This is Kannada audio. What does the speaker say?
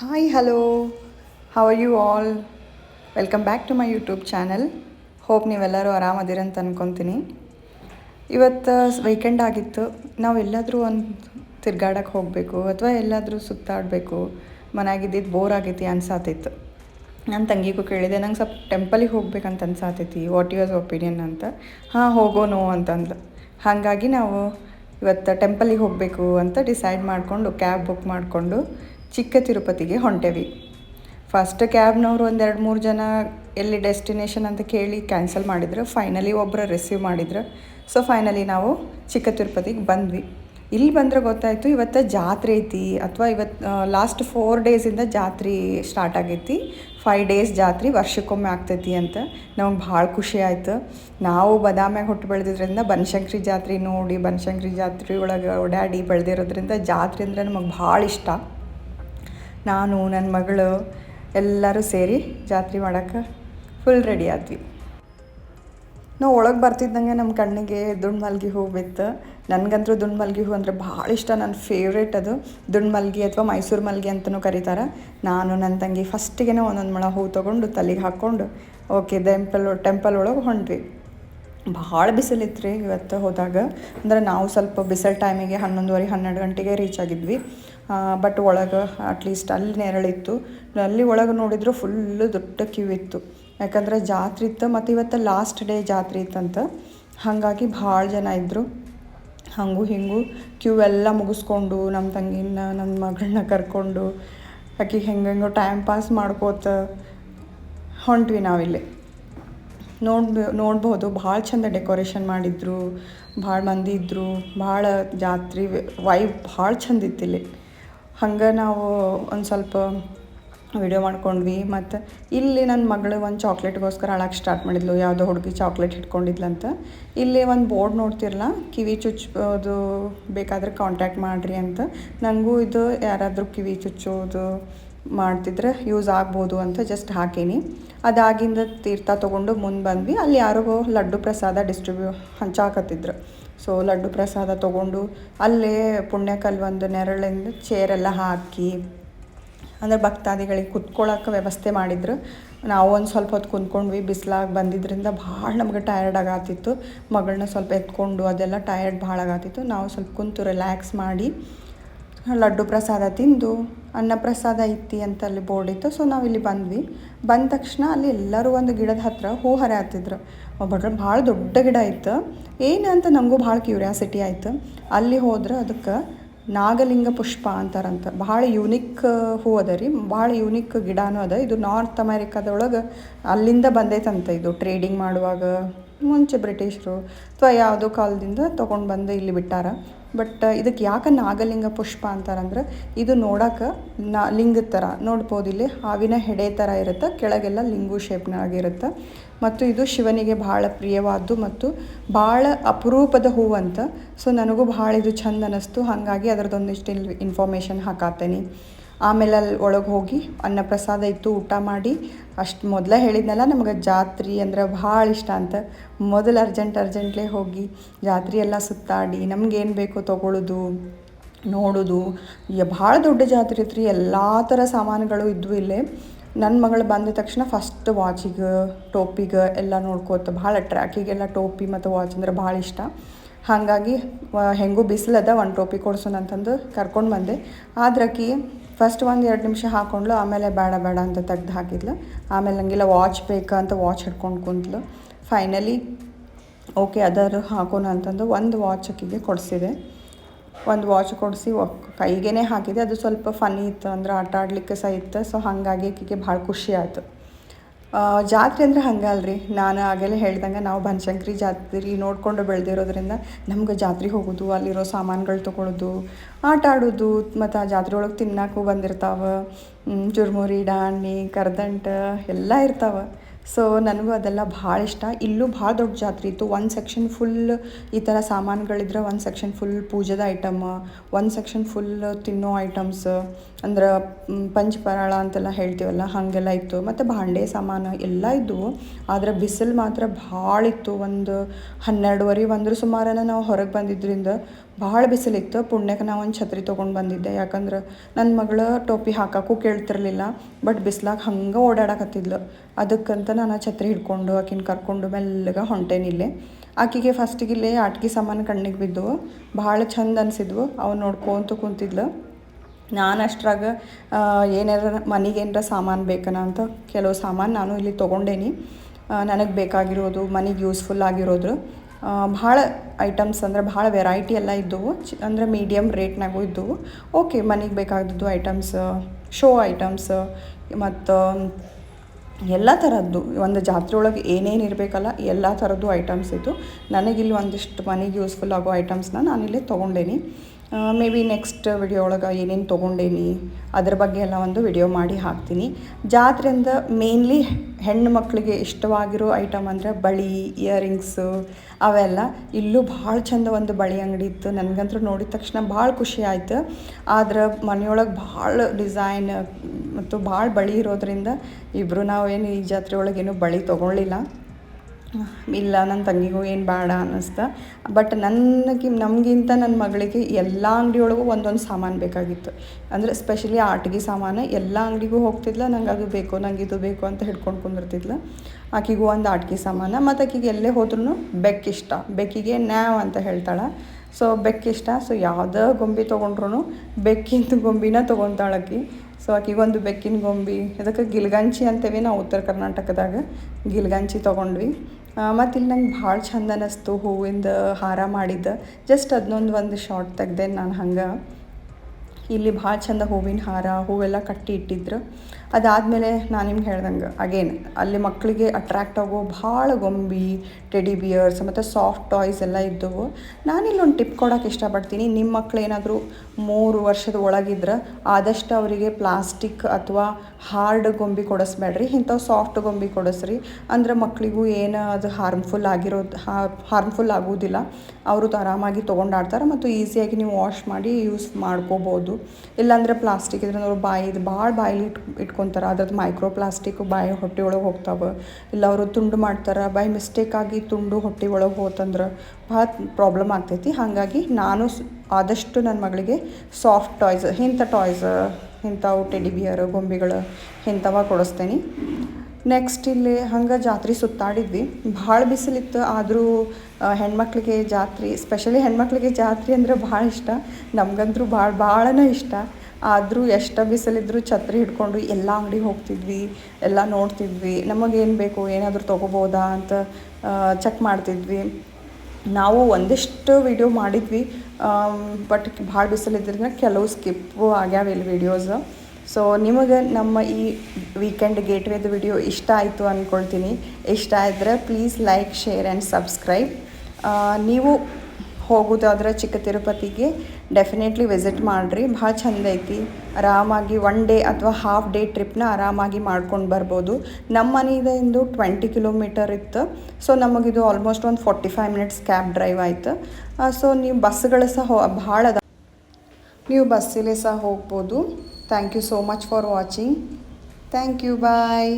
Hi hello how are you all welcome back to my YouTube channel hope ನೀವೆಲ್ಲರೂ ಆರಾಮದಿರಂತ ಅನ್ಕೊತೀನಿ. ಇವತ್ತು ವೀಕೆಂಡ್ ಆಗಿತ್ತು. ನಾವು ಎಲ್ಲಾದರೂ ಒಂದು ತಿರ್ಗಾಡಕ್ಕೆ ಹೋಗಬೇಕು ಅಥವಾ ಎಲ್ಲಾದರೂ ಸುತ್ತಾಡಬೇಕು. ಮನೆಯಾಗಿದ್ದಿದ್ದು ಬೋರ್ ಆಗೈತಿ ಅನ್ಸಾತಿತ್ತು ನನ್ನ ತಂಗಿಗೂ ಕೇಳಿದೆ, ನಂಗೆ ಸ್ವಲ್ಪ ಟೆಂಪಲಿಗೆ ಹೋಗ್ಬೇಕಂತ ಅನ್ಸಾತೈತಿ. ವಾಟ್ ಯುವರ್ಸ್ ಒಪಿನಿಯನ್ ಅಂತ. ಹಾಂ ಹೋಗೋನು ಅಂತಂದು ಹಾಗಾಗಿ ನಾವು ಇವತ್ತು ಟೆಂಪಲಿಗೆ ಹೋಗಬೇಕು ಅಂತ ಡಿಸೈಡ್ ಮಾಡಿಕೊಂಡು ಕ್ಯಾಬ್ ಬುಕ್ ಮಾಡಿಕೊಂಡು ಚಿಕ್ಕ ತಿರುಪತಿಗೆ ಹೊಂಟೆವಿ. ಫಸ್ಟ್ ಕ್ಯಾಬ್ನವರು ಒಂದೆರಡು ಮೂರು ಜನ ಎಲ್ಲಿ ಡೆಸ್ಟಿನೇಷನ್ ಅಂತ ಕೇಳಿ ಕ್ಯಾನ್ಸಲ್ ಮಾಡಿದ್ರು. ಫೈನಲಿ ಒಬ್ಬರು ರಿಸೀವ್ ಮಾಡಿದ್ರು. ಸೊ ಫೈನಲಿ ನಾವು ಚಿಕ್ಕ ತಿರುಪತಿಗೆ ಬಂದ್ವಿ. ಇಲ್ಲಿ ಬಂದರೆ ಗೊತ್ತಾಯಿತು, ಇವತ್ತು ಜಾತ್ರೆ ಐತಿ ಅಥವಾ ಇವತ್ತು ಲಾಸ್ಟ್ ಫೋರ್ ಡೇಸಿಂದ ಜಾತ್ರೆ ಸ್ಟಾರ್ಟ್ ಆಗೈತಿ. ಫೈವ್ ಡೇಸ್ ಜಾತ್ರೆ ವರ್ಷಕ್ಕೊಮ್ಮೆ ಆಗ್ತೈತಿ ಅಂತ ನಮಗೆ ಭಾಳ ಖುಷಿ ಆಯ್ತು. ನಾವು ಬದಾಮ್ಯಾಗ ಹುಟ್ಟು ಬೆಳೆದಿದ್ರಿಂದ ಬನಶಂಕರಿ ಜಾತ್ರೆ ನೋಡಿ, ಬನಶಂಕರಿ ಜಾತ್ರೆ ಒಳಗೆ ಓಡಾಡಿ ಬೆಳೆದಿರೋದ್ರಿಂದ ಜಾತ್ರೆ ಅಂದರೆ ನಮಗೆ ಭಾಳ ಇಷ್ಟ. ನಾನು ನನ್ನ ಮಗಳು ಎಲ್ಲರೂ ಸೇರಿ ಜಾತ್ರೆ ಮಾಡೋಕ್ಕೆ ಫುಲ್ ರೆಡಿ ಆದ್ವಿ. ನಾವು ಒಳಗೆ ಬರ್ತಿದ್ದಂಗೆ ನಮ್ಮ ಕಣ್ಣಿಗೆ ದುಂಡು ಮಲ್ಗಿ ಹೂ ಬಿತ್ತು. ನನಗಂತೂ ದುಂಡು ಮಲ್ಗಿ ಹೂ ಅಂದರೆ ಭಾಳ ಇಷ್ಟ. ನನ್ನ ಫೇವ್ರೇಟ್ ಅದು. ದುಂಡು ಮಲ್ಗಿ ಅಥವಾ ಮೈಸೂರು ಮಲ್ಗಿ ಅಂತಲೂ ಕರೀತಾರೆ. ನಾನು ನನ್ನ ತಂಗಿ ಫಸ್ಟಿಗೆ ಒಂದೊಂದು ಮೊಳ ಹೂ ತೊಗೊಂಡು ತಲೆಗೆ ಹಾಕ್ಕೊಂಡು ಓಕೆ ಟೆಂಪಲ್ ಟೆಂಪಲ್ ಒಳಗೆ ಹೊಂಟ್ವಿ. ಭಾಳ ಬಿಸಿಲಿತ್ತು ರೀ ಇವತ್ತು ಹೋದಾಗ. ಅಂದ್ರೆ ನಾವು ಸ್ವಲ್ಪ ಬಿಸಿಲು ಟೈಮಿಗೆ ಹನ್ನೊಂದುವರೆ, ಹನ್ನೆರಡು ಗಂಟೆಗೆ ರೀಚ್ ಆಗಿದ್ವಿ. ಬಟ್ ಒಳಗೆ ಅಟ್ಲೀಸ್ಟ್ ಅಲ್ಲಿ ನೆರಳಿತ್ತು ಅಲ್ಲಿ ಒಳಗೆ ನೋಡಿದ್ರು ಫುಲ್ ದೊಡ್ಡ ಕ್ಯೂ ಇತ್ತು. ಯಾಕಂದ್ರೆ ಜಾತ್ರೆ ಇತ್ತು, ಮತ್ತು ಇವತ್ತು ಲಾಸ್ಟ್ ಡೇ ಜಾತ್ರೆ ಇತ್ತಂತ. ಹಾಗಾಗಿ ಭಾಳ ಜನ ಇದ್ದರು ಹಾಗೂ ಹಿಂಗೂ ಕ್ಯೂ ಎಲ್ಲ ಮುಗಿಸ್ಕೊಂಡು ನಮ್ಮ ತಂಗಿನ ನನ್ನ ಮಗಳನ್ನ ಕರ್ಕೊಂಡು ಆಕಿಗೆ ಹೆಂಗೆಂಗೋ ಟೈಮ್ ಪಾಸ್ ಮಾಡ್ಕೋತ ಹೊಂಟ್ವಿ ನಾವಿಲ್ಲಿ. ನೋಡ್ಬ, ನೋಡ್ಬೋದು, ಭಾಳ ಚಂದ ಡೆಕೋರೇಷನ್ ಮಾಡಿದ್ರು, ಭಾಳ ಮಂದಿ ಇದ್ದರು ಭಾಳ ಜಾತ್ರೆ ವೈಬ್ ಭಾಳ ಚಂದ ಇತ್ತು ಇಲ್ಲಿ. ಹಂಗೆ ನಾವು ಒಂದು ಸ್ವಲ್ಪ ವಿಡಿಯೋ ಮಾಡ್ಕೊಂಡ್ವಿ. ಮತ್ತು ಇಲ್ಲಿ ನನ್ನ ಮಗಳು ಒಂದು ಚಾಕ್ಲೇಟ್ಗೋಸ್ಕರ ಅಳಕ್ಕೆ ಸ್ಟಾರ್ಟ್ ಮಾಡಿದ್ಲು. ಯಾವುದೋ ಹುಡುಗಿ ಚಾಕ್ಲೇಟ್ ಹಿಡ್ಕೊಂಡಿದ್ಲಂತ. ಇಲ್ಲಿ ಒಂದು ಬೋರ್ಡ್ ನೋಡ್ತಿರಲ್ಲ ಕಿವಿ ಚುಚ್ಚೋದು ಬೇಕಾದ್ರೆ ಕಾಂಟ್ಯಾಕ್ಟ್ ಮಾಡಿರಿ ಅಂತ. ನನಗೂ ಇದು ಯಾರಾದರೂ ಕಿವಿ ಚುಚ್ಚೋದು ಮಾಡ್ತಿದ್ರೆ ಯೂಸ್ ಆಗ್ಬೋದು ಅಂತ ಜಸ್ಟ್ ಹಾಕೀನಿ. ಅದಾಗಿಂದ ತೀರ್ಥ ತೊಗೊಂಡು ಮುಂದೆ ಬಂದ್ವಿ. ಅಲ್ಲಿ ಯಾರಿಗೋ ಲಡ್ಡು ಪ್ರಸಾದ ಡಿಸ್ಟ್ರಿಬ್ಯೂ ಹಂಚಾಕತ್ತಿದ್ರು. ಸೊ ಲಡ್ಡು ಪ್ರಸಾದ ತೊಗೊಂಡು ಅಲ್ಲೇ ಪುಣ್ಯಕಲ್ ಒಂದು ನೆರಳಿಂದ ಚೇರೆಲ್ಲ ಹಾಕಿ, ಅಂದರೆ ಭಕ್ತಾದಿಗಳಿಗೆ ಕುತ್ಕೊಳ್ಳೋಕೆ ವ್ಯವಸ್ಥೆ ಮಾಡಿದ್ರು. ನಾವು ಒಂದು ಸ್ವಲ್ಪ ಹೊತ್ತು ಕುಂತ್ಕೊಂಡ್ವಿ, ಬಿಸಿಲಾಗಿ ಬಂದಿದ್ದರಿಂದ ಭಾಳ ನಮ್ಗೆ ಟಯರ್ಡ್ ಆಗತ್ತಿತ್ತು ಮಗಳನ್ನ ಸ್ವಲ್ಪ ಎತ್ಕೊಂಡು ಅದೆಲ್ಲ ಟಯರ್ಡ್ ಭಾಳ ಆಗಾತಿತ್ತು ನಾವು ಸ್ವಲ್ಪ ಕುಂತು ರಿಲ್ಯಾಕ್ಸ್ ಮಾಡಿ ಲಡ್ಡು ಪ್ರಸಾದ ತಿಂದು, ಅನ್ನ ಪ್ರಸಾದ ಐತಿ ಅಂತ ಅಲ್ಲಿ ಬೋರ್ಡ್ ಇತ್ತು. ಸೊ ನಾವು ಇಲ್ಲಿ ಬಂದ್ವಿ. ಬಂದ ತಕ್ಷಣ ಅಲ್ಲಿ ಎಲ್ಲರೂ ಒಂದು ಗಿಡದ ಹತ್ರ ಹೂ ಹರೆ ಹತ್ತಿದ್ರು ಒಬ್ಬಟ್ರೆ ಭಾಳ ದೊಡ್ಡ ಗಿಡ ಇತ್ತು. ಏನು ಅಂತ ನಮಗೂ ಭಾಳ ಕ್ಯೂರಿಯಾಸಿಟಿ ಆಯಿತು. ಅಲ್ಲಿ ಹೋದ್ರೆ ಅದಕ್ಕೆ ನಾಗಲಿಂಗ ಪುಷ್ಪ ಅಂತಾರಂತ. ಭಾಳ ಯೂನಿಕ್ ಹೂ ಅದ ರೀ. ಭಾಳ ಯೂನಿಕ್ ಗಿಡನೂ ಅದ. ಇದು ನಾರ್ತ್ ಅಮೇರಿಕಾದೊಳಗೆ ಅಲ್ಲಿಂದ ಬಂದೈತಂತ ಇದು ಟ್ರೇಡಿಂಗ್ ಮಾಡುವಾಗ. ಮುಂಚೆ ಬ್ರಿಟಿಷರು ಅಥವಾ ಯಾವುದೋ ಕಾಲದಿಂದ ತೊಗೊಂಡು ಬಂದು ಇಲ್ಲಿ ಬಿಟ್ಟಾರ. ಬಟ್ ಇದಕ್ಕೆ ಯಾಕೆ ನಾಗಲಿಂಗ ಪುಷ್ಪ ಅಂತಾರಂದ್ರೆ ಇದು ನೋಡೋಕೆ ನಾ ಲಿಂಗದ ಥರ ನೋಡ್ಬೋದು ಇಲ್ಲಿ ಹಾವಿನ ಹೆಡೆ ಥರ ಇರುತ್ತೆ, ಕೆಳಗೆಲ್ಲ ಲಿಂಗು ಶೇಪ್ನಾಗಿರುತ್ತೆ ಮತ್ತು ಇದು ಶಿವನಿಗೆ ಭಾಳ ಪ್ರಿಯವಾದ್ದು ಮತ್ತು ಭಾಳ ಅಪರೂಪದ ಹೂವು ಅಂತ. ಸೊ ನನಗೂ ಭಾಳ ಇದು ಚಂದ ಅನ್ನಿಸ್ತು ಹಾಗಾಗಿ ಅದರದ್ದೊಂದಿಷ್ಟು ಇನ್ಫಾರ್ಮೇಷನ್ ಹಾಕಾತೇನೆ. ಆಮೇಲೆ ಅಲ್ಲಿ ಒಳಗೆ ಹೋಗಿ ಅನ್ನ ಪ್ರಸಾದ ಇತ್ತು, ಊಟ ಮಾಡಿ. ಅಷ್ಟು ಮೊದಲೇ ಹೇಳಿದ್ನಲ್ಲ, ನಮಗೆ ಜಾತ್ರೆ ಅಂದ್ರೆ ಭಾಳ ಇಷ್ಟ ಅಂತ. ಮೊದಲು ಅರ್ಜೆಂಟ್ ಅರ್ಜೆಂಟ್ಲೇ ಹೋಗಿ ಜಾತ್ರೆ ಎಲ್ಲ ಸುತ್ತಾಡಿ ನಮಗೇನು ಬೇಕು ತೊಗೊಳ್ಳೋದು ನೋಡೋದು. ಭಾಳ ದೊಡ್ಡ ಜಾತ್ರೆ ಇತ್ತು ರೀ ಎಲ್ಲ ಥರ ಸಾಮಾನುಗಳು ಇದ್ವು ಇಲ್ಲೇ. ನನ್ನ ಮಗಳು ಬಂದ ತಕ್ಷಣ ಫಸ್ಟ್ ವಾಚಿಗೆ ಟೋಪಿಗೆ ಎಲ್ಲ ನೋಡ್ಕೋತ, ಭಾಳ ಟ್ರ್ಯಾಕಿಗೆಲ್ಲ ಟೋಪಿ ಮತ್ತು ವಾಚ್ ಅಂದ್ರೆ ಭಾಳ ಇಷ್ಟ. ಹಾಗಾಗಿ ಹೆಂಗೂ ಬಿಸಿಲದ ಒಂದು ಟೋಪಿ ಕೊಡ್ಸೋಣ ಅಂತಂದು ಕರ್ಕೊಂಡು ಬಂದೆ. ಆದ್ರಕಿ ಫಸ್ಟ್ ಒಂದು ಎರಡು ನಿಮಿಷ ಹಾಕೊಂಡ್ಲು, ಆಮೇಲೆ ಬೇಡ ಬೇಡ ಅಂತ ತೆಗ್ದು ಹಾಕಿದ್ಲು. ಆಮೇಲೆ ನನಗೆಲ್ಲ ವಾಚ್ ಬೇಕಾ ಅಂತ ವಾಚ್ ಹಿಡ್ಕೊಂಡು ಕುಂತ್ಲು. ಫೈನಲಿ ಓಕೆ ಅದಾರು ಹಾಕೋಣ ಅಂತಂದು ಒಂದು ವಾಚ್ ಅಕ್ಕಿಗೆ ಕೊಡಿಸಿದೆ. ಒಂದು ವಾಚ್ ಕೊಡಿಸಿ ಕೈಗೇ ಹಾಕಿದೆ. ಅದು ಸ್ವಲ್ಪ ಫನಿ ಇತ್ತು ಅಂದ್ರೆ ಆಟ ಆಡಲಿಕ್ಕೆ ಸಹ ಇತ್ತು ಸೊ ಹಾಗಾಗಿ ಆಕೆಗೆ ಭಾಳ ಖುಷಿ ಆಯಿತು. ಜಾತ್ರೆ ಅಂದರೆ ಹಂಗೆ ಅಲ್ರಿ ನಾನು ಆಗಲೇ ಹೇಳ್ದಂಗೆ ನಾವು ಬನಶಂಕರಿ ಜಾತ್ರೆ ನೋಡಿಕೊಂಡು ಬೆಳೆದಿರೋದ್ರಿಂದ ನಮ್ಗೆ ಜಾತ್ರೆ ಹೋಗೋದು, ಅಲ್ಲಿರೋ ಸಾಮಾನುಗಳು ತೊಗೊಳೋದು, ಆಟ ಆಡೋದು, ಮತ್ತು ಆ ಜಾತ್ರೆ ಒಳಗೆ ತಿನ್ನೋಕ್ಕೂ ಬಂದಿರ್ತಾವೆ. ಚುರ್ಮುರಿ ಡಾಣಿ ಕರ್ದಂಟ ಎಲ್ಲ ಇರ್ತಾವೆ. ಸೊ ನನಗೂ ಅದೆಲ್ಲ ಭಾಳ ಇಷ್ಟ. ಇಲ್ಲೂ ಭಾಳ ದೊಡ್ಡ ಜಾತ್ರೆ ಇತ್ತು. ಒಂದು ಸೆಕ್ಷನ್ ಫುಲ್ ಈ ಥರ ಸಾಮಾನುಗಳಿದ್ರೆ ಒಂದು ಸೆಕ್ಷನ್ ಫುಲ್ ಪೂಜೆದ ಐಟಮ್ ಒಂದು ಸೆಕ್ಷನ್ ಫುಲ್ ತಿನ್ನೋ ಐಟಮ್ಸ್ ಅಂದ್ರೆ ಪಂಚಪರಾಳ ಅಂತೆಲ್ಲ ಹೇಳ್ತೀವಲ್ಲ, ಹಾಗೆಲ್ಲ ಇತ್ತು. ಮತ್ತು ಭಾಂಡೆ ಸಾಮಾನು ಎಲ್ಲ ಇದ್ದವು ಆದರೆ ಬಿಸಿಲು ಮಾತ್ರ ಭಾಳ ಇತ್ತು. ಒಂದು ಹನ್ನೆರಡುವರೆ, ಒಂದ್ರ ಸುಮಾರನ ನಾವು ಹೊರಗೆ ಬಂದಿದ್ದರಿಂದ ಭಾಳ ಬಿಸಿಲಿತ್ತು ಪುಣ್ಯಕ್ಕೆ ನಾವು ಒಂದು ಛತ್ರಿ ತೊಗೊಂಡು ಬಂದಿದ್ದೆ. ಯಾಕಂದ್ರೆ ನನ್ನ ಮಗಳ ಟೋಪಿ ಹಾಕೋಕ್ಕೂ ಕೇಳ್ತಿರ್ಲಿಲ್ಲ, ಬಟ್ ಬಿಸ್ಲಾಗ ಹಂಗೆ ಓಡಾಡಕತ್ತಿದ್ಲು. ಅದಕ್ಕಂತ ನಾನು ಛತ್ರಿ ಹಿಡ್ಕೊಂಡು, ಆಕಿನ ಕರ್ಕೊಂಡು ಮೆಲ್ಲಗೆ ಹೊಂಟೇನಿಲ್ಲೇ ಆಕಿಗೆ ಫಸ್ಟಿಗೆ ಇಲ್ಲೇ ಆಟಿಕೆ ಸಾಮಾನು ಕಣ್ಣಿಗೆ ಬಿದ್ದವು. ಭಾಳ ಚಂದ ಅನಿಸಿದ್ವು. ಅವು ನೋಡ್ಕೊಂತ ಕುಂತಿದ್ಲು. ನಾನು ಅಷ್ಟರಾಗ ಏನಾರ ಮನೆಗೆ ಏನಾರ ಸಾಮಾನು ಬೇಕನ ಅಂತ ಕೆಲವು ಸಾಮಾನು ನಾನು ಇಲ್ಲಿ ತೊಗೊಂಡೇನಿ. ನನಗೆ ಬೇಕಾಗಿರೋದು ಮನೆಗೆ ಯೂಸ್ಫುಲ್ ಆಗಿರೋದು. ಭಾಳ ಐಟಮ್ಸ್ ಅಂದ್ರೆ ಭಾಳ ವೆರೈಟಿ ಎಲ್ಲ ಇದ್ದವು. ಚಿ, ಅಂದ್ರೆ ಮೀಡಿಯಮ್ ರೇಟ್ನಾಗೂ ಇದ್ದವು. ಓಕೆ, ಮನೆಗೆ ಬೇಕಾದದ್ದು ಐಟಮ್ಸ್, ಶೋ ಐಟಮ್ಸ್, ಮತ್ತು, ಎಲ್ಲ ಥರದ್ದು ಒಂದು ಜಾತ್ರೆ ಒಳಗೆ ಏನೇನು ಇರಬೇಕಲ್ಲ, ಎಲ್ಲ ಥರದ್ದು ಐಟಮ್ಸ್ ಇತ್ತು ನನಗಿಲ್ಲಿ ಒಂದಿಷ್ಟು ಮನೆಗೆ ಯೂಸ್ಫುಲ್ ಆಗೋ ಐಟಮ್ಸ್ನ ನಾನಿಲ್ಲಿ ತೊಗೊಂಡೇನಿ. ಮೇ ಬಿ ನೆಕ್ಸ್ಟ್ ವಿಡಿಯೋ ಒಳಗೆ ಏನೇನು ತೊಗೊಂಡೇನಿ, ಅದ್ರ ಬಗ್ಗೆ ಎಲ್ಲ ಒಂದು ವಿಡಿಯೋ ಮಾಡಿ ಹಾಕ್ತೀನಿ. ಜಾತ್ರೆಯಿಂದ ಮೇನ್ಲಿ ಹೆಣ್ಣು ಮಕ್ಕಳಿಗೆ ಇಷ್ಟವಾಗಿರೋ ಐಟಮ್ ಅಂದರೆ ಬಳಿ ಇಯರಿಂಗ್ಸು ಅವೆಲ್ಲ. ಇಲ್ಲೂ ಭಾಳ ಚಂದ ಒಂದು ಬಳಿ ಅಂಗಡಿ ಇತ್ತು. ನನಗಂತೂ ನೋಡಿದ ತಕ್ಷಣ ಭಾಳ ಖುಷಿ ಆಯ್ತು. ಆದ್ರೆ ಮನೆಯೊಳಗೆ ಭಾಳ ಡಿಸೈನ್ ಮತ್ತು ಭಾಳ ಬಳಿ ಇರೋದ್ರಿಂದ ಇಬ್ಬರು ನಾವೇನು ಈ ಜಾತ್ರೆ ಒಳಗೆ ಏನೂ ಬಳಿ ತೊಗೊಳ್ಳಿಲ್ಲ ಇಲ್ಲ ನನ್ನ ತಂಗಿಗೂ ಏನು ಬೇಡ ಅನ್ನಿಸ್ತು. ಬಟ್ ನನಗೆ, ನಮಗಿಂತ ನನ್ನ ಮಗಳಿಗೆ ಎಲ್ಲ ಅಂಗಡಿಯೊಳಗೂ ಒಂದೊಂದು ಸಾಮಾನು ಬೇಕಾಗಿತ್ತು. ಅಂದರೆ ಸ್ಪೆಷಲಿ ಆಟಿಗೆ ಸಾಮಾನು ಎಲ್ಲ ಅಂಗಡಿಗೂ ಹೋಗ್ತಿದ್ಲ, ನಂಗೆ ಅದು ಬೇಕು, ನಂಗೆ ಇದು ಬೇಕು ಅಂತ ಹಿಡ್ಕೊಂಡು ಕುಂದಿರ್ತಿದ್ಲ. ಆಕಿಗೂ ಒಂದು ಆಟಿಕೆ ಸಾಮಾನು, ಮತ್ತು ಆಕಿಗೆ ಎಲ್ಲೇ ಹೋದ್ರೂ ಬೆಕ್ಕಿಷ್ಟ. ಬೆಕ್ಕಿಗೆ ನ್ಯಾವ್ ಅಂತ ಹೇಳ್ತಾಳೆ. ಸೊ ಬೆಕ್ಕಿಷ್ಟ ಸೊ ಯಾವುದೇ ಗೊಂಬೆ ತೊಗೊಂಡ್ರು ಬೆಕ್ಕಿಂದು ಗೊಂಬಿನ ತೊಗೊತಾಳೆ ಆಕಿ. ಸೊ ಆಕಿಗೊಂದು ಬೆಕ್ಕಿನ ಗೊಂಬಿ ಇದಕ್ಕೆ ಗಿಲ್ಗಂಚಿ ಅಂತೇವೆ ನಾವು ಉತ್ತರ ಕರ್ನಾಟಕದಾಗ. ಗಿಲ್ಗಂಚಿ ತೊಗೊಂಡ್ವಿ. ಮತ್ತು ಇಲ್ಲಿ ನಂಗೆ ಭಾಳ ಚಂದ ಅನ್ನಿಸ್ತು ಹೂವಿಂದ ಹಾರ ಮಾಡಿದ್ದ ಜಸ್ಟ್ ಅದನ್ನೊಂದು ಒಂದು ಶಾರ್ಟ್ ತೆಗ್ದೆ ನಾನು ಹಂಗೆ. ಇಲ್ಲಿ ಭಾಳ ಚಂದ ಹೂವಿನ ಹಾರ, ಹೂವೆಲ್ಲ ಕಟ್ಟಿ ಇಟ್ಟಿದ್ರು. ಅದಾದಮೇಲೆ ನಾನು ನಿಮ್ಗೆ ಹೇಳ್ದಂಗೆ ಅಗೇನ್ ಅಲ್ಲಿ ಮಕ್ಕಳಿಗೆ ಅಟ್ರ್ಯಾಕ್ಟ್ ಆಗೋ ಭಾಳ ಗೊಂಬಿ ಟೆಡಿ ಬಿಯರ್ಸ್ ಮತ್ತು ಸಾಫ್ಟ್ ಟಾಯ್ಸ್ ಎಲ್ಲ ಇದ್ದವು. ನಾನಿಲ್ಲೊಂದು ಟಿಪ್ ಕೊಡೋಕೆ ಇಷ್ಟಪಡ್ತೀನಿ. ನಿಮ್ಮ ಮಕ್ಕಳು ಏನಾದರೂ ಮೂರು ವರ್ಷದ ಒಳಗಿದ್ರೆ ಆದಷ್ಟು ಅವರಿಗೆ ಪ್ಲಾಸ್ಟಿಕ್ ಅಥವಾ ಹಾರ್ಡ್ ಗೊಂಬಿ ಕೊಡಿಸ್ಬೇಡ್ರಿ. ಇಂಥವು ಸಾಫ್ಟ್ ಗೊಂಬಿ ಕೊಡಿಸ್ರಿ. ಅಂದ್ರೆ ಮಕ್ಕಳಿಗೂ ಏನು ಅದು ಹಾರ್ಮ್ಫುಲ್ ಆಗಿರೋದು ಹಾರ್ಮ್ಫುಲ್ ಆಗೋದಿಲ್ಲ ಅವರು ಆರಾಮಾಗಿ ತೊಗೊಂಡು ಆಡ್ತಾರೆ ಮತ್ತು ಈಸಿಯಾಗಿ ನೀವು ವಾಶ್ ಮಾಡಿ ಯೂಸ್ ಮಾಡ್ಕೋಬೋದು. ಇಲ್ಲಾಂದರೆ ಪ್ಲಾಸ್ಟಿಕ್ ಇದ್ರೆ ಅವ್ರು ಬಾಯಿದು ಭಾಳ ಬಾಯಲ್ಲಿ ಇಟ್ ಇಟ್ಕೊತಾರೆ. ಅದ್ರದ್ದು ಮೈಕ್ರೋ ಪ್ಲಾಸ್ಟಿಕ್ ಬಾಯಿ ಹೊಟ್ಟೆ ಒಳಗೆ ಹೋಗ್ತಾವೆ. ಇಲ್ಲ ಅವರು ತುಂಡು ಮಾಡ್ತಾರೆ. ಬೈ ಮಿಸ್ಟೇಕ್ ಆಗಿ ತುಂಡು ಹೊಟ್ಟೆ ಒಳಗೆ ಹೋತಂದ್ರೆ ಭಾಳ ಪ್ರಾಬ್ಲಮ್ ಆಗ್ತೈತಿ. ಹಾಗಾಗಿ ನಾನು ಆದಷ್ಟು ನನ್ನ ಮಗಳಿಗೆ ಸಾಫ್ಟ್ ಟಾಯ್ಸ್ ಇಂಥ ಟಾಯ್ಸ್ ಇಂಥವು ಟೆಡಿ ಬಿಯರ್ ಗೊಂಬೆಗಳು ಇಂಥವ ಕೊಡಿಸ್ತೇನೆ. ನೆಕ್ಸ್ಟ್ ಇಲ್ಲಿ ಹಂಗೆ ಜಾತ್ರೆ ಸುತ್ತಾಡಿದ್ವಿ. ಭಾಳ ಬಿಸಿಲಿತ್ತು, ಆದರೂ ಹೆಣ್ಮಕ್ಳಿಗೆ ಜಾತ್ರೆ ಸ್ಪೆಷಲಿ ಹೆಣ್ಮಕ್ಳಿಗೆ ಜಾತ್ರೆ ಅಂದರೆ ಭಾಳ ಇಷ್ಟ. ನಮಗಂತೂ ಭಾಳ, ಭಾಳನೇ ಇಷ್ಟ. ಆದರೂ ಎಷ್ಟು ಬಿಸಿಲಿದ್ದರೂ ಛತ್ರಿ ಹಿಡ್ಕೊಂಡು ಎಲ್ಲ ಅಂಗಡಿ ಹೋಗ್ತಿದ್ವಿ, ಎಲ್ಲ ನೋಡ್ತಿದ್ವಿ. ನಮಗೇನು ಬೇಕು, ಏನಾದರೂ ತೊಗೋಬೋದಾ ಅಂತ ಚೆಕ್ ಮಾಡ್ತಿದ್ವಿ. ನಾವು ಒಂದಿಷ್ಟು ವಿಡಿಯೋ ಮಾಡಿದ್ವಿ ಬಟ್ ಭಾಳ ಬಿಸಿಲಿದ್ದರಿಂದ ಕೆಲವು ಸ್ಕಿಪ್ಪು ಆಗ್ಯಾವ ಇಲ್ಲಿ ವಿಡಿಯೋಸ್ ಸೊ ನಿಮಗೆ ನಮ್ಮ ಈ ವೀಕೆಂಡ್ ಗೇಟ್ವೇದು ವಿಡಿಯೋ ಇಷ್ಟ ಆಯಿತು ಅಂದ್ಕೊಳ್ತೀನಿ ಇಷ್ಟ ಆದರೆ please like share and subscribe ನೀವು ಹೋಗೋದಾದ್ರೆ ಚಿಕ್ಕ ತಿರುಪತಿಗೆ ಡೆಫಿನೆಟ್ಲಿ ವಿಸಿಟ್ ಮಾಡಿರಿ. ಭಾಳ ಚಂದ ಐತಿ. ಆರಾಮಾಗಿ ಒನ್ ಡೇ ಅಥವಾ ಹಾಫ್ ಡೇ ಟ್ರಿಪ್ನ ಆರಾಮಾಗಿ ಮಾಡ್ಕೊಂಡು ಬರ್ಬೋದು. ನಮ್ಮ ಮನೆಯಿಂದ ಟ್ವೆಂಟಿ ಕಿಲೋಮೀಟರ್ ಇತ್ತು. ಸೊ ನಮಗಿದು ಆಲ್ಮೋಸ್ಟ್ ಒಂದು forty five minutes cab drive ಆಯಿತು ಸೊ ನೀವು ಬಸ್ಗಳು ಸಹ ಭಾಳ ಅದ. ನೀವು ಬಸ್ಸಲ್ಲೇ ಸಹ ಹೋಗ್ಬೋದು. Thank you so much for watching thank you bye